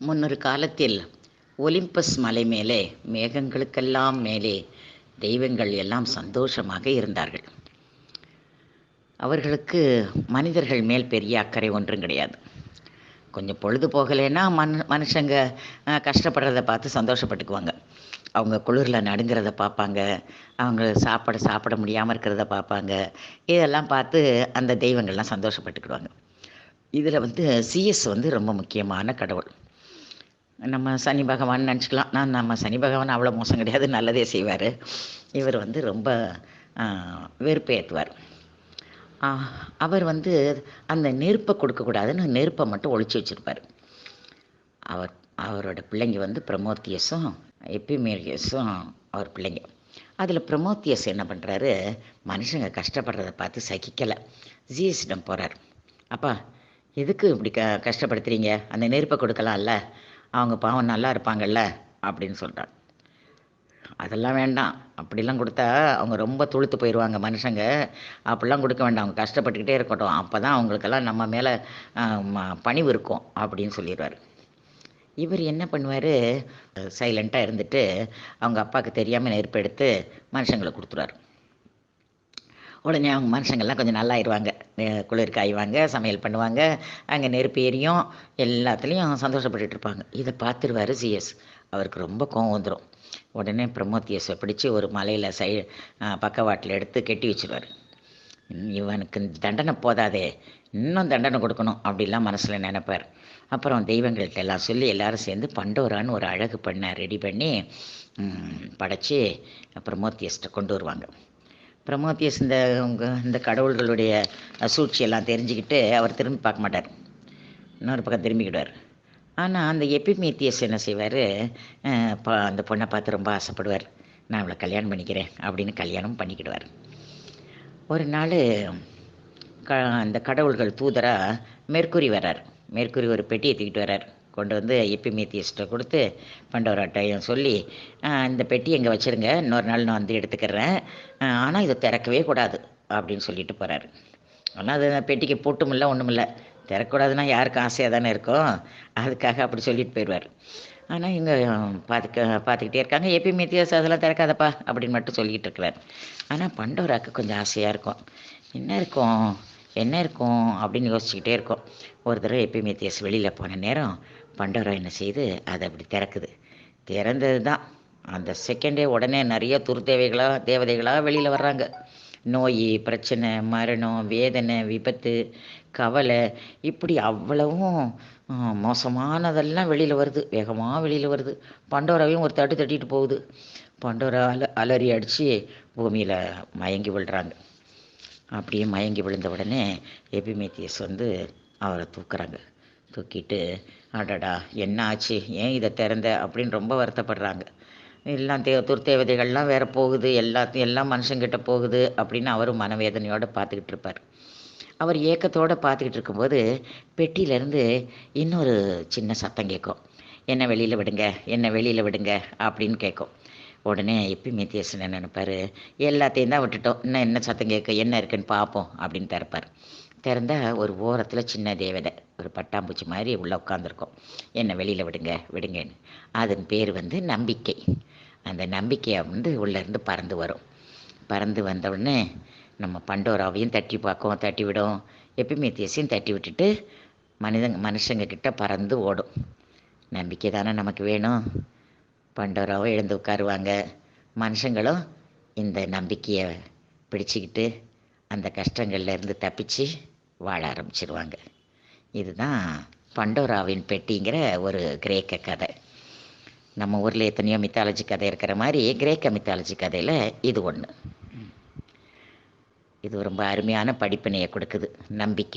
முன்னொரு காலத்தில் ஒலிம்பஸ் மலை மேலே மேகங்களுக்கெல்லாம் மேலே தெய்வங்கள் எல்லாம் சந்தோஷமாக இருந்தார்கள். அவர்களுக்கு மனிதர்கள் மேல் பெரிய அக்கறை ஒன்றும் கிடையாது. கொஞ்சம் பொழுது போகலைன்னா மனு மனுஷங்க கஷ்டப்படுறத பார்த்து சந்தோஷப்பட்டுக்குவாங்க. அவங்க குளிரில் நடுங்கிறத பார்ப்பாங்க. அவங்க சாப்பாடு சாப்பிட முடியாமல் இருக்கிறத பார்ப்பாங்க. இதெல்லாம் பார்த்து அந்த தெய்வங்கள்லாம் சந்தோஷப்பட்டுக்கிடுவாங்க. இதில் வந்து சிஎஸ் வந்து ரொம்ப முக்கியமான கடவுள். நம்ம சனி பகவான் நினச்சிக்கலாம். நான் நம்ம சனி பகவான் அவ்வளோ மோசம் கிடையாது. நல்லதே செய்வார். இவர் வந்து ரொம்ப வெறுப்பேற்றுவார் அவர் வந்து அந்த நெருப்பை கொடுக்கக்கூடாதுன்னு நெருப்பை மட்டும் ஒழிச்சு வச்சுருப்பார். அவர் அவரோட பிள்ளைங்க வந்து பிரமோத்தியஸும் எப்பிமேரியஸும் அவர் பிள்ளைங்க. அதில் பிரமோத்தியஸ் என்ன பண்ணுறாரு மனுஷங்க கஷ்டப்படுறத பார்த்து சகிக்கலை. ஜிஎஸ்டம் போகிறார் அப்பா எதுக்கு இப்படி க கஷ்டப்படுத்துறீங்க? அந்த நெருப்பை கொடுக்கலாம்ல. அவங்க பாவம் நல்லா இருப்பாங்கல்ல அப்படின்னு சொல்கிறான் அதெல்லாம் வேண்டாம். அப்படிலாம் கொடுத்தா அவங்க ரொம்ப துளுத்து போயிடுவாங்க மனுஷங்க. அப்படிலாம் கொடுக்க வேண்டாம். அவங்க கஷ்டப்பட்டுக்கிட்டே இருக்கட்டும். அப்போ தான் அவங்களுக்கெல்லாம் நம்ம மேலே பணிவு இருக்கும் அப்படின்னு சொல்லிடுவார். இவர் என்ன பண்ணுவார்? சைலண்ட்டாக இருந்துட்டு அவங்க அப்பாவுக்கு தெரியாமல் நெருப்பு எடுத்து மனுஷங்களை கொடுத்துருவார். உடனே அவங்க மனுஷங்கள்லாம் கொஞ்சம் நல்லா ஆயிடுவாங்க குளிர் காய்வாங்க சமையல் பண்ணுவாங்க அங்கே நெருப்பு எரியும் எல்லாத்துலேயும் சந்தோஷப்பட்டுட்டு இருப்பாங்க இதை பார்த்துருவாரு சிஎஸ் அவருக்கு ரொம்ப கோவம் வந்துடும் உடனே பிரமோத்தியஸை பிடிச்சி ஒரு மலையில் சை பக்கவாட்டில் எடுத்து கெட்டி வச்சுருவார். இவனுக்கு தண்டனை போதாதே. இன்னும் தண்டனை கொடுக்கணும் அப்படிலாம் மனசில் நினைப்பார். அப்புறம் தெய்வங்கள்ட்ட எல்லாம் சொல்லி எல்லாரும் சேர்ந்து பண்டோரான்னு ஒரு அழகு பண்ண ரெடி பண்ணி படைச்சி பிரமோத்தியஸ்ட்டை கொண்டு வருவாங்க. பிரமோத்தியஸ் இந்த இந்த கடவுள்களுடைய சூழ்ச்சியெல்லாம் தெரிஞ்சுக்கிட்டு அவர் திரும்பி பார்க்க மாட்டார். இன்னொரு பக்கம் திரும்பிக்கிடுவார். ஆனால் அந்த எபிமேத்தியஸ் என்ன செய்வார்? அந்த பொண்ணை பார்த்து ரொம்ப ஆசைப்படுவார். நான் அவளை கல்யாணம் பண்ணிக்கிறேன் அப்படின்னு கல்யாணம் பண்ணிக்கிடுவார். ஒரு நாள் க அந்த கடவுள்கள் தூதராக மேற்கூறி வர்றார். மேற்கூறி ஒரு பெட்டியை தூக்கிட்டு வர்றார். கொண்டு வந்து எப்பிமேத்தியஸ்ட்டை கொடுத்து பண்டவராட்டையும் சொல்லி இந்த பெட்டி எங்கே வச்சுருங்க இன்னொரு நாள் நான் வந்து எடுத்துக்கிறேன். ஆனால் இதை திறக்கவே கூடாது அப்படின்னு சொல்லிட்டு போகிறாரு ஆனால் அது பெட்டிக்கு பூட்டும் இல்லை ஒன்றும் இல்லை. திறக்கக்கூடாதுன்னா யாருக்கும் ஆசையாக தானே இருக்கும். அதுக்காக அப்படி சொல்லிட்டு போயிடுவார் ஆனால் இங்கே பார்த்துக்க பார்த்துக்கிட்டே இருக்காங்க. எப்பிமேத்தியஸ் அதெல்லாம் திறக்காதப்பா அப்படின்னு மட்டும் சொல்லிகிட்டு இருக்கிறார். ஆனால் பண்டவராக்கு கொஞ்சம் ஆசையாக இருக்கும். என்ன இருக்கும்? என்ன இருக்கும்? அப்படின்னு யோசிச்சுக்கிட்டே இருக்கும். ஒரு தடவை எப்பிமேத்தியஸ் வெளியில் போன நேரம் பண்டவரம் என்ன செய்து அதை அப்படி திறக்குது. திறந்தது தான் அந்த செகண்டே உடனே நிறைய துர்தேவைகளாக தேவதைகளாக வெளியில் வர்றாங்க. நோய் பிரச்சனை மரணம் வேதனை விபத்து கவலை இப்படி அவ்வளவும் மோசமானதெல்லாம் வெளியில் வருது. வேகமாக வெளியில் வருது. பண்டோராவையும் ஒரு தட்டு தட்டிட்டு போகுது. பண்டோரா அல அலறி அடித்து பூமியில் மயங்கி விழுறாங்க. அப்படியே மயங்கி விழுந்த உடனே எபிமேத்தியஸ் வந்து அவரை தூக்குறாங்க. தூக்கிட்டு அடடா என்ன ஆச்சு ஏன் இதை திறந்த? அப்படின்னு ரொம்ப வருத்தப்படுறாங்க. எல்லாம் தே துர்தேவதைகள்லாம் வேற போகுது எல்லாத்தையும் எல்லாம் மனுஷங்கிட்ட போகுது அப்படின்னு அவரும் மனவேதனையோடு பார்த்துக்கிட்டு இருப்பார். அவர் ஏக்கத்தோடு பார்த்துக்கிட்டு இருக்கும்போது பெட்டியிலேருந்து இன்னொரு சின்ன சத்தம் கேட்கும். என்ன வெளியில் விடுங்க என்ன வெளியில் விடுங்க அப்படின்னு கேட்கும். உடனே எப்பிமேத்தியஸ் என்ன நினைப்பார்? எல்லாத்தையும் தான் விட்டுட்டோம். இன்னும் என்ன சத்தம் கேட்க? என்ன இருக்குன்னு பார்ப்போம் அப்படின்னு திறப்பார். திறந்த ஒரு ஓரத்தில் சின்ன தேவதை ஒரு பட்டாம்பூச்சி மாதிரி உள்ளே உட்காந்துருக்கும் என்னை வெளியில் விடுங்க விடுங்கன்னு. அதன் பேர் வந்து நம்பிக்கை. அந்த நம்பிக்கையை வந்து உள்ளேருந்து பறந்து வரும். பறந்து வந்தவுடனே நம்ம பண்டோராவையும் தட்டி பார்க்கும் தட்டி விடும். எப்பிமேத்தியஸையும் தட்டி விட்டுட்டு மனிதங்க மனுஷங்க கிட்ட பறந்து ஓடும். நம்பிக்கை தானே நமக்கு வேணும். பண்டோராவும் எழுந்து உட்காருவாங்க. மனுஷங்களும் இந்த நம்பிக்கையை பிடிச்சிக்கிட்டு அந்த கஷ்டங்கள்லேருந்து தப்பிச்சு வாழ ஆரம்பிச்சிருவாங்க. இதுதான் பண்டோராவின் பெட்டிங்கிற ஒரு கிரேக்க கதை. நம்ம ஊரில் எத்தனையோ மித்தாலஜி கதை இருக்கிற மாதிரி கிரேக்க மித்தாலஜி கதையில் இது ஒன்று இது ரொம்ப அருமையான படிப்பினையை கொடுக்குது. நம்பிக்கை.